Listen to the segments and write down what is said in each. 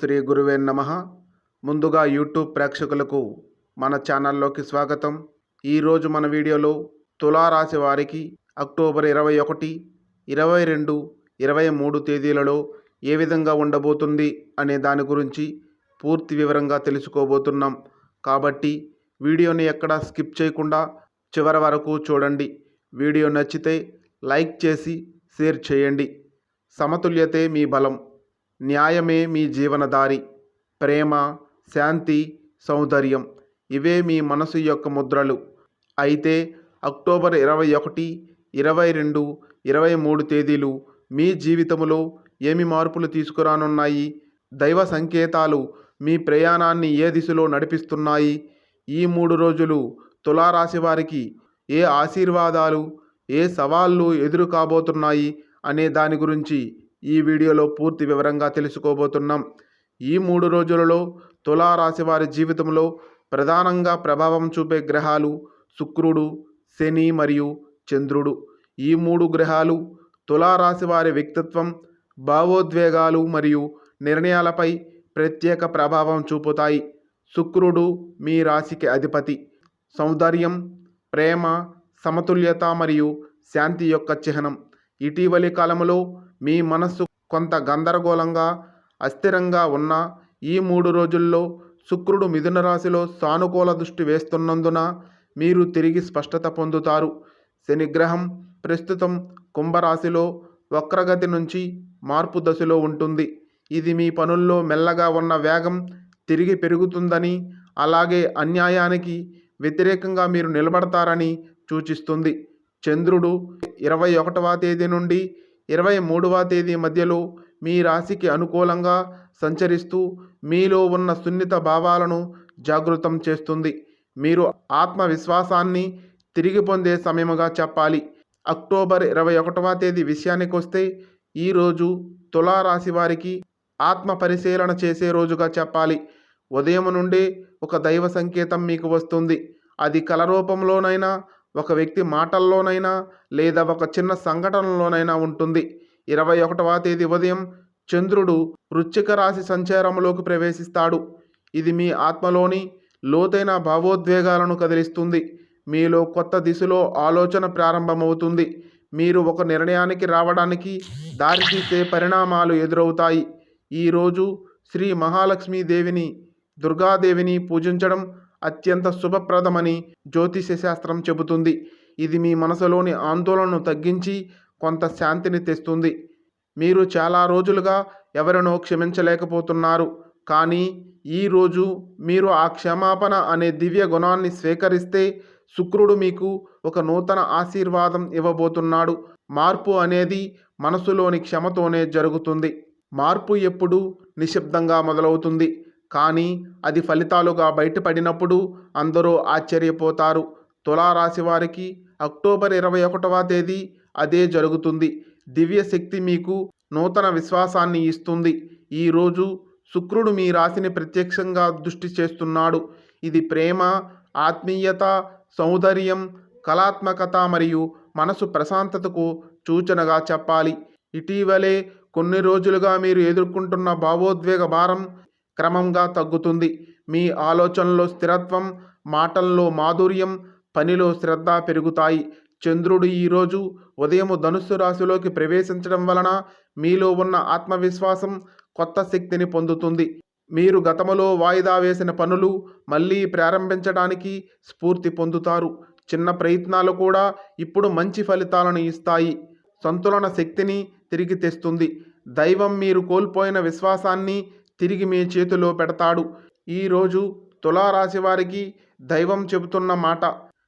శ్రీ గురువే నమ. ముందుగా యూట్యూబ్ ప్రేక్షకులకు మన ఛానల్లోకి స్వాగతం. ఈరోజు మన వీడియోలో తులారాశి వారికి అక్టోబర్ ఇరవై ఒకటి ఇరవై రెండు ఇరవై మూడు తేదీలలో ఏ విధంగా ఉండబోతుంది అనే దాని గురించి పూర్తి వివరంగా తెలుసుకోబోతున్నాం. కాబట్టి వీడియోని ఎక్కడా స్కిప్ చేయకుండా చివరి వరకు చూడండి. వీడియో నచ్చితే లైక్ చేసి షేర్ చేయండి. సమతుల్యతే మీ బలం. న్యాయమే మీ జీవనదారి ప్రేమ శాంతి సౌందర్యం. ఇవే మీ మనసు యొక్క ముద్రలు. అయితే అక్టోబర్ ఇరవై ఒకటి ఇరవై రెండు ఇరవై మూడు తేదీలు మీ జీవితంలో ఏమి మార్పులు తీసుకురానున్నాయి? దైవ సంకేతాలు మీ ప్రయాణాన్ని ఏ దిశలో నడిపిస్తున్నాయి? ఈ మూడు రోజులు తులారాశి వారికి ఏ ఆశీర్వాదాలు ఏ సవాళ్ళు ఎదురు కాబోతున్నాయి అనే దాని గురించి ఈ వీడియోలో పూర్తి వివరంగా తెలుసుకోబోతున్నాం. ఈ మూడు రోజులలో తులారాశి వారి జీవితంలో ప్రధానంగా ప్రభావం చూపే గ్రహాలు శుక్రుడు శని మరియు చంద్రుడు. ఈ మూడు గ్రహాలు తులారాశి వారి వ్యక్తిత్వం భావోద్వేగాలు మరియు నిర్ణయాలపై ప్రత్యేక ప్రభావం చూపుతాయి. శుక్రుడు మీ రాశికి అధిపతి. సౌందర్యం ప్రేమ సమతుల్యత మరియు శాంతి యొక్క చిహ్నం. ఇటీవలి కాలంలో మీ మనస్సు కొంత గందరగోళంగా అస్థిరంగా ఉన్న ఈ మూడు రోజుల్లో శుక్రుడు మిథున రాశిలో సానుకూల దృష్టి వేస్తున్నందున మీరు తిరిగి స్పష్టత పొందుతారు. శనిగ్రహం ప్రస్తుతం కుంభరాశిలో వక్రగతి నుంచి మార్పు దశలో ఉంటుంది. ఇది మీ పనుల్లో మెల్లగా ఉన్న వేగం తిరిగి పెరుగుతుందని అలాగే అన్యాయానికి వ్యతిరేకంగా మీరు నిలబడతారని సూచిస్తుంది. చంద్రుడు ఇరవై ఒకటవ తేదీ నుండి ఇరవై మూడవ తేదీ మధ్యలో మీ రాశికి అనుకూలంగా సంచరిస్తూ మీలో ఉన్న సున్నిత భావాలను జాగృతం చేస్తుంది. మీరు ఆత్మవిశ్వాసాన్ని తిరిగి పొందే సమయముగా చెప్పాలి. అక్టోబర్ ఇరవై ఒకటవ తేదీ విషయానికి వస్తే ఈరోజు తులారాశి వారికి ఆత్మ పరిశీలన చేసే రోజుగా చెప్పాలి. ఉదయం నుండే ఒక దైవ సంకేతం మీకు వస్తుంది. అది కల రూపంలోనైనా ఒక వ్యక్తి మాటల్లోనైనా లేదా ఒక చిన్న సంఘటనలోనైనా ఉంటుంది. ఇరవై ఒకటవ తేదీ ఉదయం చంద్రుడు వృశ్చిక రాశి సంచారంలోకి ప్రవేశిస్తాడు. ఇది మీ ఆత్మలోని లోతైన భావోద్వేగాలను కదిలిస్తుంది. మీలో కొత్త దిశలో ఆలోచన ప్రారంభమవుతుంది. మీరు ఒక నిర్ణయానికి రావడానికి దారితీసే పరిణామాలు ఎదురవుతాయి. ఈరోజు శ్రీ మహాలక్ష్మీదేవిని దుర్గాదేవిని పూజించడం అత్యంత శుభప్రదమని జ్యోతిష శాస్త్రం చెబుతుంది. ఇది మీ మనసులోని ఆందోళనను తగ్గించి కొంత శాంతిని తెస్తుంది. మీరు చాలా రోజులుగా ఎవరినో క్షమించలేకపోతున్నారు. కానీ ఈరోజు మీరు ఆ క్షమాపణ అనే దివ్య గుణాన్ని స్వీకరిస్తే శుక్రుడు మీకు ఒక నూతన ఆశీర్వాదం ఇవ్వబోతున్నాడు. మార్పు అనేది మనసులోని క్షమతోనే జరుగుతుంది. మార్పు ఎప్పుడు నిశ్శబ్దంగా మొదలవుతుంది. కానీ అది ఫలితాలుగా బయటపడినప్పుడు అందరూ ఆశ్చర్యపోతారు. తులారాశి వారికి అక్టోబర్ ఇరవై ఒకటవ తేదీ అదే జరుగుతుంది. దివ్య శక్తి మీకు నూతన విశ్వాసాన్ని ఇస్తుంది. ఈరోజు శుక్రుడు మీ రాశిని ప్రత్యక్షంగా దృష్టి చేస్తున్నాడు. ఇది ప్రేమ ఆత్మీయత సౌందర్యం కళాత్మకత మరియు మనసు ప్రశాంతతకు సూచనగా చెప్పాలి. ఇటీవలే కొన్ని రోజులుగా మీరు ఎదుర్కొంటున్న భావోద్వేగ భారం క్రమంగా తగ్గుతుంది. మీ ఆలోచనలో స్థిరత్వం మాటల్లో మాధుర్యం పనిలో శ్రద్ధ పెరుగుతాయి. చంద్రుడు ఈరోజు ఉదయం ధనుస్సు రాశిలోకి ప్రవేశించడం వలన మీలో ఉన్న ఆత్మవిశ్వాసం కొత్త శక్తిని పొందుతుంది. మీరు గతములో వాయిదా వేసిన పనులు మళ్ళీ ప్రారంభించడానికి స్ఫూర్తి పొందుతారు. చిన్న ప్రయత్నాలు కూడా ఇప్పుడు మంచి ఫలితాలను ఇస్తాయి. సంతులన శక్తిని తిరిగి తెస్తుంది. దైవం మీరు కోల్పోయిన విశ్వాసాన్ని తిరిగి మీ చేతిలో పెడతాడు. ఈరోజు తులారాశి వారికి దైవం చెబుతున్న మాట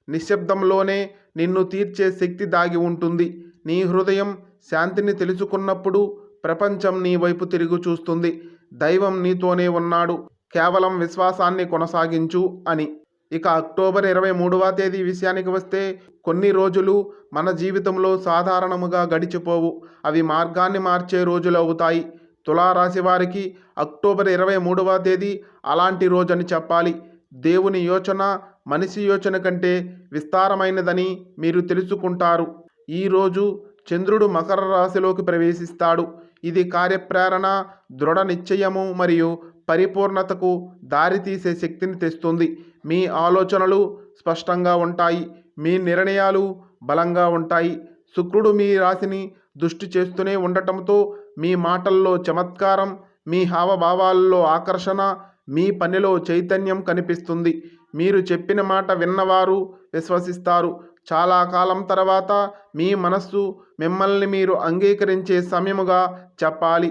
నిశ్శబ్దంలోనే నిన్ను తీర్చే శక్తి దాగి ఉంటుంది. నీ హృదయం శాంతిని తెలుసుకున్నప్పుడు ప్రపంచం నీ వైపు తిరిగి చూస్తుంది. దైవం నీతోనే ఉన్నాడు. కేవలం విశ్వాసాన్ని కొనసాగించు అని. ఇక అక్టోబర్ ఇరవై మూడవ తేదీ విషయానికి వస్తే కొన్ని రోజులు మన జీవితంలో సాధారణముగా గడిచిపోవు. అవి మార్గాన్ని మార్చే రోజులు అవుతాయి. తులారాశి వారికి అక్టోబర్ ఇరవై మూడవ తేదీ అలాంటి రోజని చెప్పాలి. దేవుని యోచన మనిషి యోచన కంటే విస్తారమైనదని మీరు తెలుసుకుంటారు. ఈరోజు చంద్రుడు మకర రాశిలోకి ప్రవేశిస్తాడు. ఇది కార్యప్రేరణ దృఢ నిశ్చయము మరియు పరిపూర్ణతకు దారితీసే శక్తిని తెస్తుంది. మీ ఆలోచనలు స్పష్టంగా ఉంటాయి. మీ నిర్ణయాలు బలంగా ఉంటాయి. శుక్రుడు మీ రాశిని దృష్టి చేస్తూనే ఉండటంతో మీ మాటల్లో చమత్కారం మీ హావభావాల్లో ఆకర్షణ మీ పనిలో చైతన్యం కనిపిస్తుంది. మీరు చెప్పిన మాట విన్నవారు విశ్వసిస్తారు. చాలా కాలం తర్వాత మీ మనస్సు మిమ్మల్ని మీరు అంగీకరించే సమయముగా చెప్పాలి.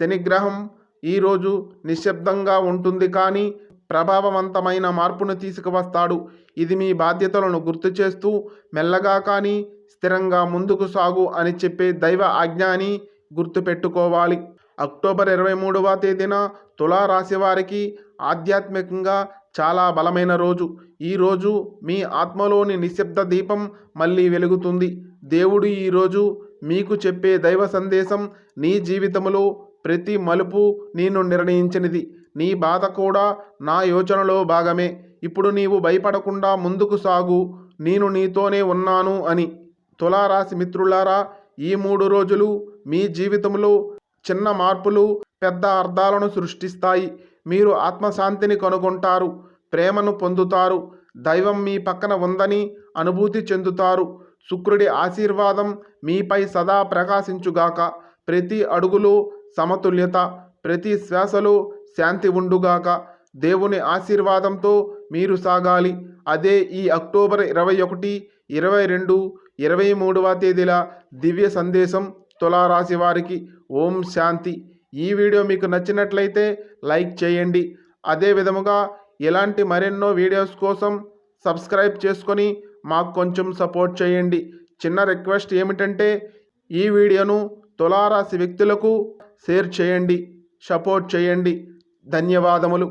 శనిగ్రహం ఈరోజు నిశ్శబ్దంగా ఉంటుంది కానీ ప్రభావవంతమైన మార్పును తీసుకువస్తాడు. ఇది మీ బాధ్యతలను గుర్తు చేస్తూ మెల్లగా కానీ స్థిరంగా ముందుకు సాగు అని చెప్పే దైవ ఆజ్ఞాని గుర్తుపెట్టుకోవాలి. అక్టోబర్ ఇరవై మూడవ తేదీన తులారాశి వారికి ఆధ్యాత్మికంగా చాలా బలమైన రోజు. ఈ రోజు మీ ఆత్మలోని నిశ్శబ్ద దీపం మళ్ళీ వెలుగుతుంది. దేవుడు ఈరోజు మీకు చెప్పే దైవ సందేశం నీ జీవితంలో ప్రతి మలుపు నేను నిర్ణయించినది. నీ బాధ కూడా నా యోచనలో భాగమే. ఇప్పుడు నీవు భయపడకుండా ముందుకు సాగు. నేను నీతోనే ఉన్నాను అని. తులారాశి మిత్రులారా ఈ మూడు రోజులు మీ జీవితంలో చిన్న మార్పులు పెద్ద అర్థాలను సృష్టిస్తాయి. మీరు ఆత్మశాంతిని కనుగొంటారు ప్రేమను పొందుతారు దైవం మీ పక్కన ఉందని అనుభూతి చెందుతారు. శుక్రుడి ఆశీర్వాదం మీపై సదా ప్రకాశించుగాక ప్రతి అడుగులో సమతుల్యత ప్రతి శ్వాసలో శాంతి ఉండుగాక దేవుని ఆశీర్వాదంతో మీరు సాగాలి. అదే ఈ అక్టోబర్ ఇరవై ఒకటి ఇరవై రెండు ఇరవై మూడవ తేదీల దివ్య సందేశం తులారాశి వారికి ఓం శాంతి. ఈ వీడియో మీకు నచ్చినట్లయితే లైక్ చేయండి. అదే విధముగా ఇలాంటి మరెన్నో వీడియోస్ కోసం సబ్స్క్రైబ్ చేసుకొని మాకు కొంచెం సపోర్ట్ చేయండి. చిన్న రిక్వెస్ట్ ఏమిటంటే ఈ వీడియోను తులారాశి వ్యక్తులకు షేర్ చేయండి సపోర్ట్ చేయండి. ధన్యవాదములు.